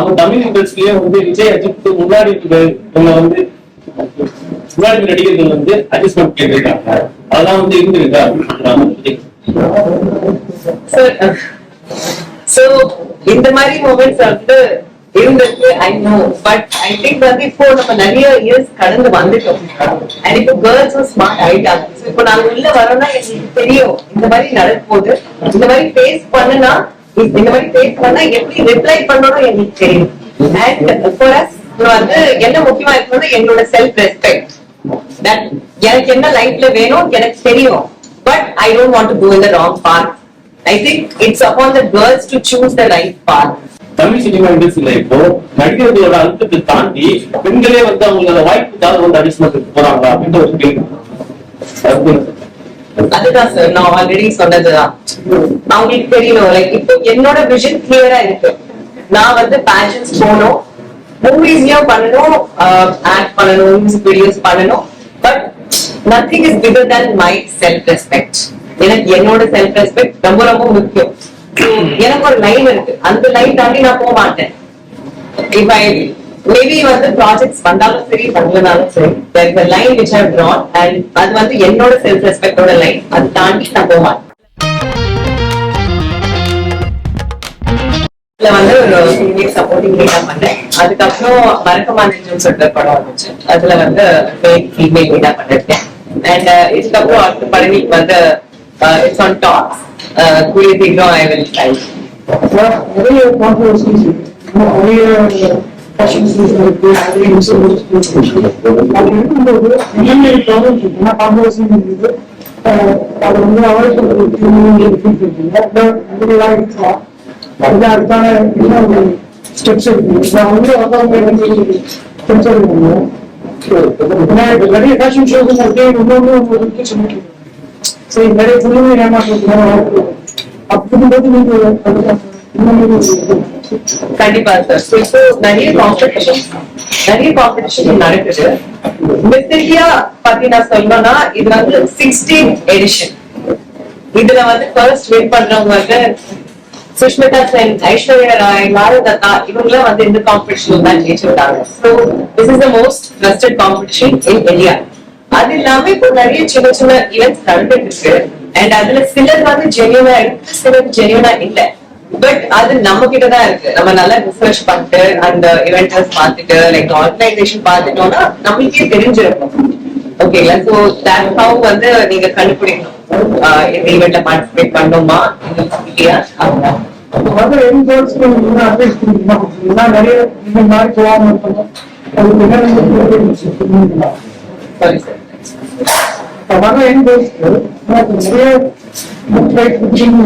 நம்ம தமிழ் இண்டஸ்ட்ரியே வந்து விஜய் அஜித் முன்னாடி இவங்க வந்து முன்னாடி நடிகர்கள் வந்து அட்ஜஸ்ட்மெண்ட் கேட்டிருக்காங்க அதெல்லாம் வந்து இருந்திருக்கா? சோ இந்த மாதிரி மூமெண்ட்ஸ் வந்து இருந்திருக்கு I know but I think வந்து இப்போ நம்ம நிறைய இயர்ஸ் கடந்து வந்துட்டோம். அண்ட் இப்போ கேர்ள்ஸ் ஸ்மார்ட் ஆயிட்டாங்க இப்போ நாங்க உள்ள வரோம்னா எங்களுக்கு தெரியும். இந்த மாதிரி நடக்கும் போது இந்த மாதிரி ஃபேஸ் பண்ணுனா இந்த மாதிரி ஃபேஸ் பண்ணா எப்படி ரிப்ளை பண்ணணும் எனக்கு தெரியும். அண்ட் ஃபார் அஸ் வந்து என்ன முக்கியமா இருக்கணும் என்னோட செல்ஃப் ரெஸ்பெக்ட் எனக்கு என்ன லைஃப்ல வேணும் எனக்கு தெரியும். But I don't want to go in the wrong path I think it's upon the girls to choose the right path Tamil cinema இண்டஸ்ட்ரியில இப்போ நடிகர்களோட அழுத்தத்தை தாண்டி பெண்களே வந்து அவங்களோட வாய்ப்புக்காக வந்து அட்ஜஸ்ட்மெண்ட் போறாங்களா அப்படின்ற ஒரு கேள்வி. அதுதான் சார் நான் ஆல்ரெடி சொன்னதுதான். அவங்களுக்கு தெரியணும். லைக் இப்போ என்னோட விஷன் கிளியரா இருக்கு. நான் வந்து பேஷன்ஸ் போகணும். மூவிஸ்லயும் பண்ணணும். ஆக்ட் பண்ணணும். மியூசிக் வீடியோஸ் பண்ணணும். But nothing is bigger than my self respect எனக்கு என்னோட செல்ஃப் ரெஸ்பெக்ட் ரொம்ப ரொம்ப முக்கியம். எனக்கு ஒரு லைன் இருக்கு. அந்த லைன் தாண்டி நான் போக மாட்டேன். If I மேபி வந்து ப்ராஜெக்ட்ஸ் வந்தாலும் சரி பண்ணலனாலும் சரி there is line line which and அது வந்து என்னோட செல்ஃப் ரெஸ்பெக்டோட லைன் அது தாண்டி நான் போக இதுல வந்து ஒரு சீனியர் சப்போர்ட்டிங் லீடா பண்ணேன். அதுக்கப்புறம் மறக்க நெஞ்சம் சொல்ற படம் வந்துச்சு. அதுல வந்து ஃபீமேல் லீடா பண்ணிருக்கேன். அண்ட் uh, இதுக்கப்புறம் அடுத்த படங்களுக்கு வந்து இட்ஸ் ஆன் டாப் கூடிய சீக்கிரம் ஐ வில் ட்ரை நிறைய கான்ட்ரவர்சிஸ் நிறைய questions இருக்கு என்ன இருக்குது? அது வந்து avoid இருக்கா? அதுக்கான என்ன ஒரு இருக்கு? நான் வந்து அதான் steps நிறைய fashion shows இருக்கு, இன்னொன்னு ஒரு இருக்கு சரி நிறைய புதுமை ஏமாற்றம் அப்படிங்கும்போது நீங்க அதுக்கு கண்டிப்பா சார் இப்போ நிறைய காம்படிஷன் நிறைய காம்படிஷன் நடக்குது. மெத்தடியா பத்தி நான் சொல்லணும்னா இது வந்து சிக்ஸ்டீன் எடிஷன் இதுல வந்து ஃபர்ஸ்ட் வின் பண்றவங்க வந்து சுஷ்மிதா சென் ஐஸ்வர்யா ராய் மாரதத்தா இவங்களாம் வந்து இந்த காம்படிஷன் தான் ஜெயிச்சிருக்காங்க. So this is the most trusted competition in India அது இல்லாம இப்போ நிறைய சின்ன சின்ன ஈவெண்ட்ஸ் நடந்துட்டு இருக்கு. அண்ட் அதுல சிலர் வந்து ஜெனியூனா இருக்கு சிலர் ஜெனியூனா இல்லை. பட் அது நம்ம கிட்ட தான் இருக்கு. நம்ம நல்லா ரிசர்ச் பண்ணிட்டு அந்த இவெண்ட்ஸ் பார்த்துட்டு லைக் ஆர்கனைசேஷன் பார்த்துட்டோம்னா நம்மளுக்கே தெரிஞ்சிருக்கும். ஓகேங்களா சோ தட் ஹவு வந்து நீங்க கண்டுபிடிக்கணும். இந்த ஈவெண்ட்ல பார்ட்டிசிபேட் பண்ணணுமா இல்லையா ஏன்னா நிறைய மாதிரி போகாம இருக்கணும். சாரி சார் இப்ப வர எண்பர்ஸ்க்கு நிறைய புக் ரைட் புக்கிங்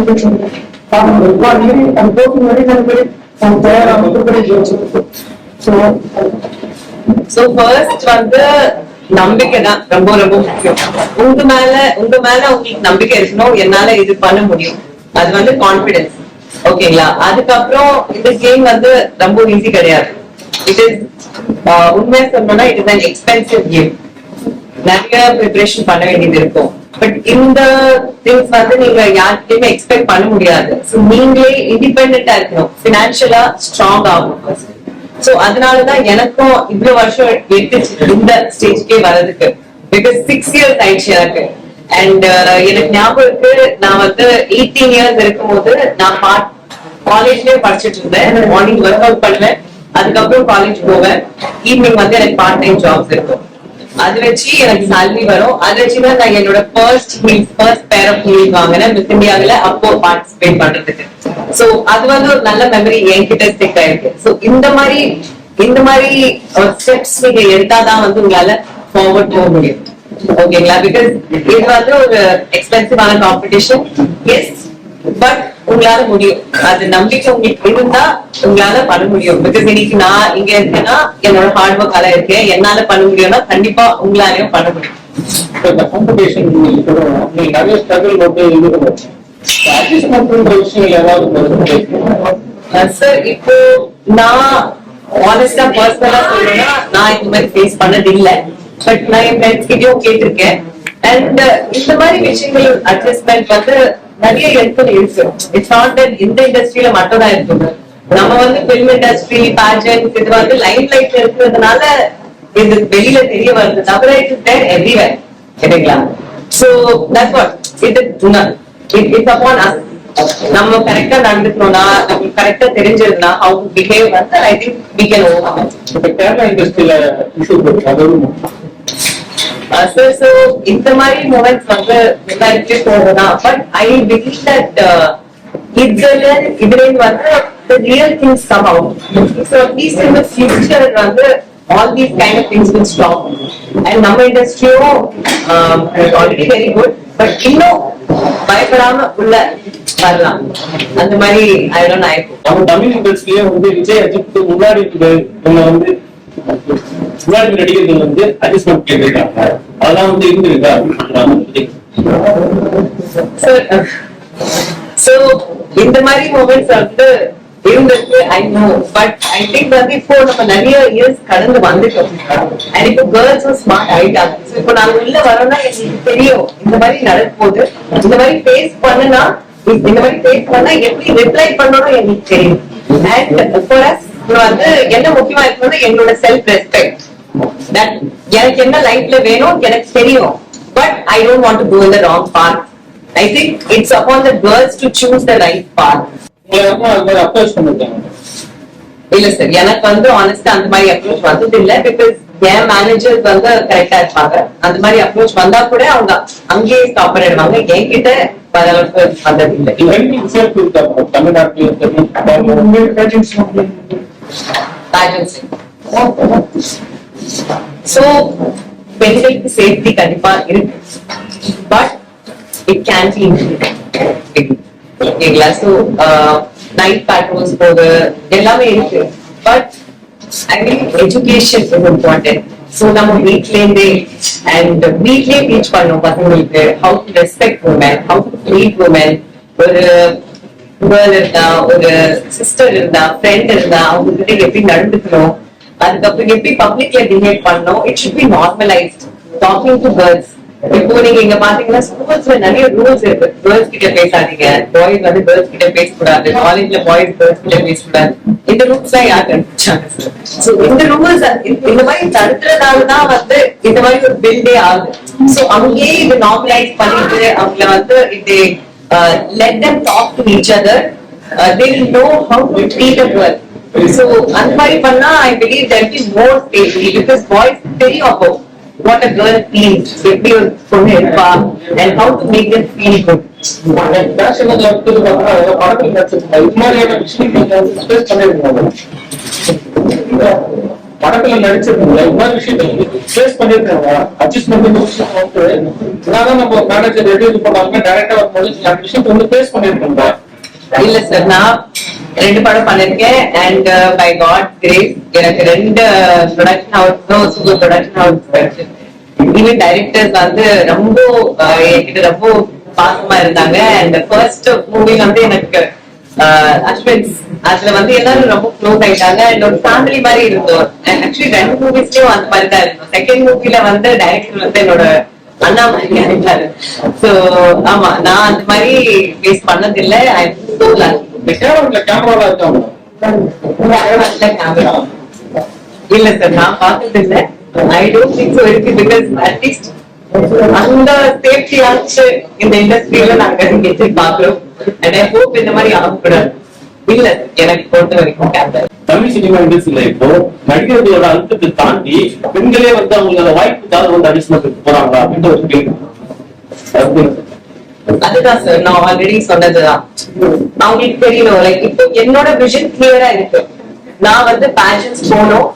பார்க்கணும் அது போக்கு நிறைய நிறைய பேர் அவங்க தயாராக ப்ரிப்பரேஷன் ஸோ சோ ஃபர்ஸ்ட் வந்து நம்பிக்கை தான். ரொம்ப ரொம்ப முக்கியம். உங்க மேல உங்க மேல உங்களுக்கு நம்பிக்கை இருக்கணும். என்னால இது பண்ண முடியும். அது வந்து கான்பிடன்ஸ் ஓகேங்களா? அதுக்கப்புறம் இந்த கேம் வந்து ரொம்ப ஈஸி கிடையாது. இட் இஸ் உண்மையா சொல்லணும்னா it is an expensive game நிறைய ப்ரிப்பரேஷன் பண்ண வேண்டியது இருக்கும். பட் இந்த திங்ஸ் வந்து நீங்க யார்கிட்டயுமே எக்ஸ்பெக்ட் பண்ண முடியாது. ஸோ நீங்களே இண்டிபெண்டா இருக்கணும். பினான்சியலா ஸ்ட்ராங் ஆகும் ஸோ அதனாலதான் எனக்கும் இவ்வளவு வருஷம் எடுத்துச்சு இந்த ஸ்டேஜ்க்கே வர்றதுக்கு பிகாஸ் சிக்ஸ் இயர்ஸ் ஆயிடுச்சு எனக்கு. அண்ட் uh, எனக்கு ஞாபகம் இருக்கு நான் வந்து எயிட்டீன் இயர்ஸ் இருக்கும்போது நான் பார்ட் காலேஜ்லயே படிச்சிட்டு இருந்தேன். மார்னிங் ஒர்க் அவுட் பண்ணுவேன். அதுக்கப்புறம் காலேஜ் போவேன். ஈவினிங் வந்து எனக்கு பார்ட் டைம் ஜாப்ஸ் இருக்கும். அது வச்சு எனக்கு salary வரும். அது வச்சுதான் நான் என்னோட first heels first pair of heel வாங்கினேன். மிஸ் இந்தியாவில அப்போ பார்ட்டிசிபேட் பண்றதுக்கு. சோ அது வந்து ஒரு நல்ல மெமரி என்கிட்ட ஸ்டிக் ஆயிருக்கு. சோ இந்த மாதிரி இந்த மாதிரி ஸ்டெப்ஸ் நீங்க எடுத்தாதான் வந்து உங்களால ஃபார்வர்ட் போக முடியும். ஓகேங்களா பிகாஸ் இது வந்து ஒரு எக்ஸ்பென்சிவான காம்படிஷன் எஸ் பட் உங்களால முடியும். அது நம்பிக்கை உங்களுக்கு இருந்தா உங்களால பண்ண முடியும். பிகாஸ் இன்னைக்கு நான் இங்க இருக்கேன்னா என்னோட ஹார்ட் ஒர்க்கால இருக்கேன் என்னால பண்ண முடியும்னா கண்டிப்பா உங்களாலையும் பண்ண முடியும். நிறைய ஸ்ட்ரகிள் வந்து விஷயங்கள் ஏதாவது சார் இப்போ நான் ஆனஸ்டா பர்சனலா சொல்லணும்னா நான் இந்த மாதிரி ஃபேஸ் பண்ணது இல்ல. பட் நான் என் ஃப்ரெண்ட்ஸ் கிட்டயும் கேட்டிருக்கேன். அண்ட் இந்த மாதிரி விஷயங்கள் அட்ஜஸ்ட்மெண்ட் வந்து நிறைய இடத்துல இருக்கு. இட்ஸ் நாட் தட் இந்த இண்டஸ்ட்ரியில மட்டும் தான் இருக்குது. நம்ம வந்து பிலிம் இண்டஸ்ட்ரி பேஜன் இது வந்து லைன் லைட்ல இருக்கிறதுனால இது வெளியில தெரிய வருது. தவிர இட் இஸ் தேர் எவ்ரிவேர் சரிங்களா? So that's what it it it's upon us நம்ம கரெக்டா நடந்துக்கணும்னா நமக்கு கரெக்டா தெரிஞ்சிருந்தா அவங்க பிஹேவ் வந்து I think we can over இப்ப கேரளா இண்டஸ்ட்ரியில இஷ்யூ இருக்கு Uh, சார் சோ இந்த மாதிரி மூமெண்ட்ஸ் வந்து முன்னாடி போகுதுதான் but I believe that uh, இதுல இதுலேருந்து வந்து the real things வந்து all these kind of things will stop. And நம்ம இண்டஸ்ட்ரியும் ஆல்ரெடி வெரி குட் பட் இன்னும் பயப்படாம உள்ள வரலாம். அந்த மாதிரி ஐ டோன்ட் நம்ம தமிழ் இண்டஸ்ட்ரியே வந்து விஜய் அஜித் முன்னாடி இவங்க வந்து நடிகர்கள் வந்து அட்ஜஸ்ட்மெண்ட் கேட்டிருக்காங்க அதெல்லாம் வந்து இருந்திருக்கா? சோ இந்த மாதிரி மூமெண்ட்ஸ் வந்து இருந்திருக்கு I know but I think வந்து இப்போ நம்ம நிறைய இயர்ஸ் கடந்து வந்துட்டோம் அண்ட் இப்போ கேர்ள்ஸும் ஸ்மார்ட் ஆயிட்டாங்க So இப்போ நாங்க உள்ள வரோம்னா எங்களுக்கு தெரியும் இந்த மாதிரி நடக்கும் போது இந்த மாதிரி ஃபேஸ் பண்ணுனா இந்த மாதிரி ஃபேஸ் பண்ணா எப்படி ரிப்ளை பண்ணணும் எங்களுக்கு தெரியும். அண்ட் ஃபார் அஸ் வந்து என்ன முக்கியமா இருக்கணும் எங்களோட செல்ஃப் ரெஸ்பெக்ட் தட் எனக்கு என்ன லைஃப்ல வேணும் எனக்கு தெரியும். But I don't want to go in the wrong path I think it's upon the girls to choose the right பண்ணிருக்காங்க. இல்ல சார் எனக்கு வந்து ஆனஸ்டா அந்த மாதிரி அப்ரோச் வந்தது இல்ல பிகாஸ் என் மேனேஜர்ஸ் வந்து கரெக்டா இருப்பாங்க. அந்த மாதிரி அப்ரோச் வந்தா கூட அவங்க அங்கேயே ஸ்டாப் பண்ணிடுவாங்க. என்கிட்ட வர அளவுக்கு வந்தது இல்லை தமிழ்நாட்டில் சரி உங்க சோ பெண்களுக்கு சேஃப்டி கண்டிப்பா இருக்கு. பட் இட் கேன் பி ஓகேங்களா சோ நைட் பேட்ரோல்ஸ் போது எல்லாமே இருக்கு. But I mean education is important so நம்ம வீட்லேருந்தே அண்ட் வீட்லேயே டீச் பண்ணோம் பசங்களுக்கு. How to respect women how to treat women ஒரு கேர்ள் இருந்தா ஒரு சிஸ்டர் இருந்தா ஃப்ரெண்ட் இருந்தா அவங்க கிட்ட எப்படி நடந்துக்கணும்? அதுக்கப்புறம் எப்படி பப்ளிக்ல பிஹேவ் பண்ணோம் it should be normalized talking to girls இப்போ நீங்க இங்க பாத்தீங்கன்னா ஸ்கூல்ஸ்ல நிறைய ரூல்ஸ் இருக்கு. கேர்ள்ஸ் கிட்ட பேசாதீங்க. பாய்ஸ் வந்து கேர்ள்ஸ் கிட்ட பேசக்கூடாது. காலேஜ்ல பாய்ஸ் கேர்ள்ஸ் கிட்ட பேசக்கூடாது. இந்த ரூல்ஸ் எல்லாம் யார் கண்டுபிடிச்சாங்க சோ இந்த ரூல்ஸ் இந்த மாதிரி தடுக்கிறதால தான் வந்து இந்த மாதிரி ஒரு பில்டே ஆகுது. சோ அங்கேயே இது நார்மலைஸ் பண்ணிட்டு அவங்கள வந்து இது Uh, let them talk to each other. Uh, they will know how to treat a girl. So, Anpari Panna, I believe there will be more safety because boys very often what a girl feels, safety for him, uh, and how to make them feel good. படத்தில் நடிச்சிருக்கோம்ல இன்னொரு மாதிரியான வந்து face பண்ணிருக்காங்க படத்துல நடிச்சிருக்காங்க இது face பண்ணிருக்காங்க adjustment வந்து நம்ம மேனேஜர் ரெடி இது பண்ணாங்க டைரக்டா வரும்போது நீங்க அந்த விஷயத்த வந்து ஃபேஸ் பண்ணிருக்கீங்க இல்ல சார் நான் ரெண்டு படம் பண்ணிருக்கேன் அண்ட் பை காட் கிரேஸ் எனக்கு ரெண்டு production house super production house இனிமே டைரக்டர்ஸ் வந்து ரொம்ப uh, என்கிட்ட ரொம்ப பாசமா இருந்தாங்க அண்ட் ஃபர்ஸ்ட் மூவி வந்து எனக்கு அஸ்வின்ஸ் அதுல வந்து எல்லாரும் ரொம்ப க்ளோஸ் ஆயிட்டாங்க. அண்ட் ஒரு ஃபேமிலி மாதிரி இருந்தோம். ஆக்சுவலி ரெண்டு மூவிஸ்லயும் அந்த மாதிரி தான் இருந்தோம். செகண்ட் மூவில வந்து டைரக்டர் வந்து என்னோட அண்ணா மாதிரி ஆயிட்டாரு. சோ ஆமா நான் அந்த மாதிரி ஃபேஸ் பண்ணது இல்ல ஐ சோ இல்ல சார் நான் பார்த்தது இல்ல ஐ டோன்ட் திங்க் சோ இருக்கு பிகாஸ் அட்லீஸ்ட் அந்த சேஃப்டி ஆச்சு. இந்த இண்டஸ்ட்ரியில நாங்க எதிர்பார்க்கிறோம். அண்ட் ஐ ஹோப் இந்த மாதிரி ஆகக்கூடாது. இல்ல எனக்கு பொறுத்த வரைக்கும் தமிழ் சினிமா இண்டஸ்ட்ரியில இப்போ நடிகர்களோட அழுத்தத்தை தாண்டி பெண்களே வந்து அவங்களுக்கு அந்த வாய்ப்புக்காக வந்து அட்ஜஸ்ட்மெண்ட் போறாங்க அப்படின்ற ஒரு கேள்வி. அதுதான் சார் நான் ஆல்ரெடி சொன்னதுதான். அவங்களுக்கு தெரியணும் லைக் இப்போ என்னோட விஷன் கிளியரா இருக்கு. நான் வந்து பேஷன்ஸ் போகணும்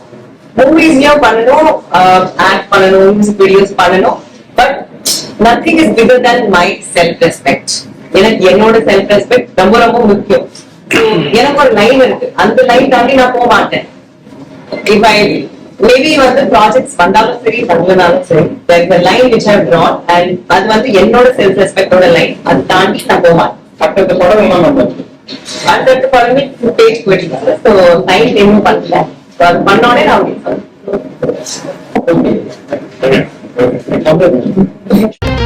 மூவிஸ்லயும் பண்ணணும் ஆக்ட் பண்ணணும் மியூசிக் வீடியோஸ் பண்ணணும். But nothing is bigger than my self respect எனக்கு என்னோட செல்ஃப் ரெஸ்பெக்ட் ரொம்ப ரொம்ப முக்கியம் எனக்கு ஒரு லைன் இருக்கு அந்த லைன் தாண்டி நான் போக மாட்டேன் I maybe வந்து ப்ராஜெக்ட்ஸ் வந்தாலும் சரி வரலனாலும் சரி line which I have drawn and அது வந்து என்னோட செல்ஃப் ரெஸ்பெக்டோட லைன் அது தாண்டி நான் போக மாட்டேன் அடுத்த படம் அடுத்தடுத்த படமே பேஜ் போயிட்டு ஸோ லைன் இன்னும் பண்ணல அது பண்ணோடனே நான் உங்களுக்கு ஓகே